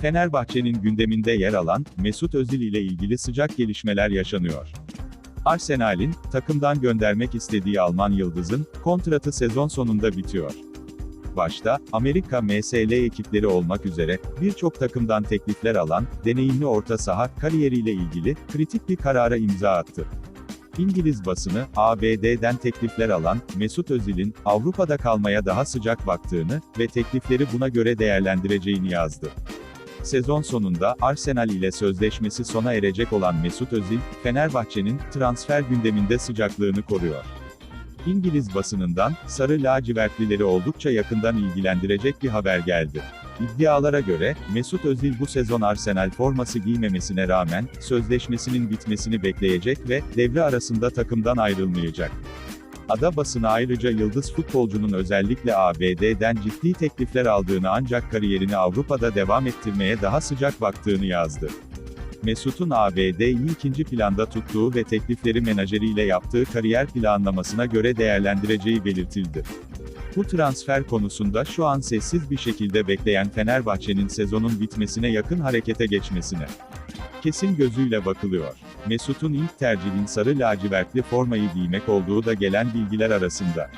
Fenerbahçe'nin gündeminde yer alan, Mesut Özil ile ilgili sıcak gelişmeler yaşanıyor. Arsenal'in, takımdan göndermek istediği Alman yıldızın, kontratı sezon sonunda bitiyor. Başta, Amerika MSL ekipleri olmak üzere, birçok takımdan teklifler alan, deneyimli orta saha, kariyeriyle ilgili, kritik bir karara imza attı. İngiliz basını, ABD'den teklifler alan, Mesut Özil'in, Avrupa'da kalmaya daha sıcak baktığını ve teklifleri buna göre değerlendireceğini yazdı. Sezon sonunda Arsenal ile sözleşmesi sona erecek olan Mesut Özil, Fenerbahçe'nin transfer gündeminde sıcaklığını koruyor. İngiliz basınından, sarı lacivertlileri oldukça yakından ilgilendirecek bir haber geldi. İddialara göre, Mesut Özil bu sezon Arsenal forması giymemesine rağmen, sözleşmesinin bitmesini bekleyecek ve, devre arasında takımdan ayrılmayacak. Ada basını ayrıca yıldız futbolcunun özellikle ABD'den ciddi teklifler aldığını ancak kariyerini Avrupa'da devam ettirmeye daha sıcak baktığını yazdı. Mesut'un ABD'yi ikinci planda tuttuğu ve teklifleri menajeriyle yaptığı kariyer planlamasına göre değerlendireceği belirtildi. Bu transfer konusunda şu an sessiz bir şekilde bekleyen Fenerbahçe'nin sezonun bitmesine yakın harekete geçmesine kesin gözüyle bakılıyor. Mesut'un ilk tercihin sarı lacivertli formayı giymek olduğu da gelen bilgiler arasında.